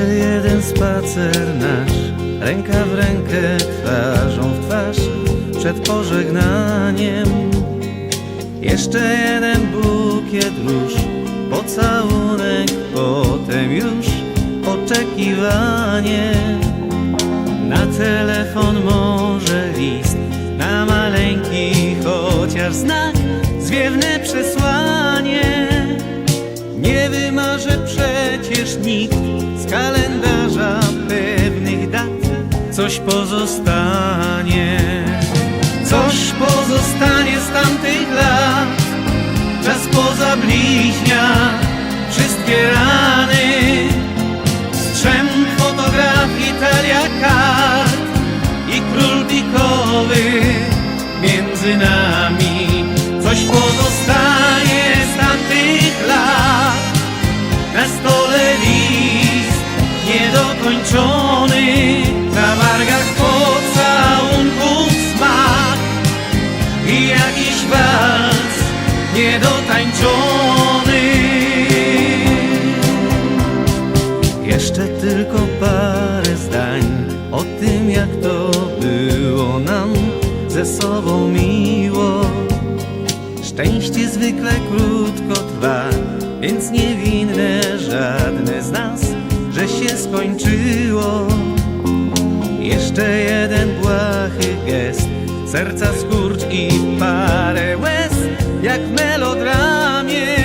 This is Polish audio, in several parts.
jeden spacer nasz, ręka w rękę, twarzą w twarz, przed pożegnaniem. Jeszcze jeden bukiet róż, pocałunek, potem już oczekiwanie. Na telefon może list, na maleńki chociaż znak, zwiewne kalendarza pewnych dat, coś pozostanie. Coś pozostanie z tamtych lat, czas poza bliźnia, wszystkie rany. Strzem fotografii, talia kart i król pikowy między nami. Niedokończony, na wargach pocałunków smak i jakiś wals niedotańczony. Jeszcze tylko parę zdań o tym, jak to było nam ze sobą miło. Szczęście zwykle krótko trwa, więc niewinne żadne z nas, się skończyło. Jeszcze jeden błahy gest, serca skurcz i parę łez, jak w melodramie.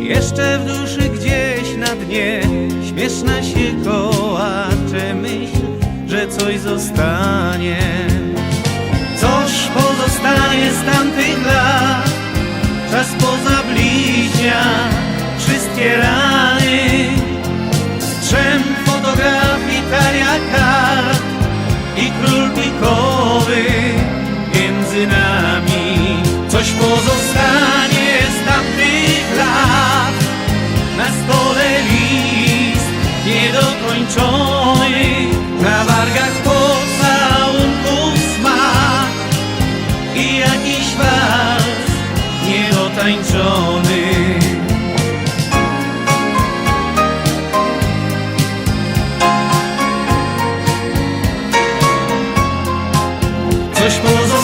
Jeszcze w duszy gdzieś na dnie Śmieszna się kołacze myśl, że coś zostanie Coś pozostanie z tamtych lat Czas poza bliźnia Wszystkie rany I król pikowy między nami. Coś pozostanie z tamtych lat. Na stole list niedokończony. Na wargach pocałunków smak. I jakiś wals niedotańczony esposo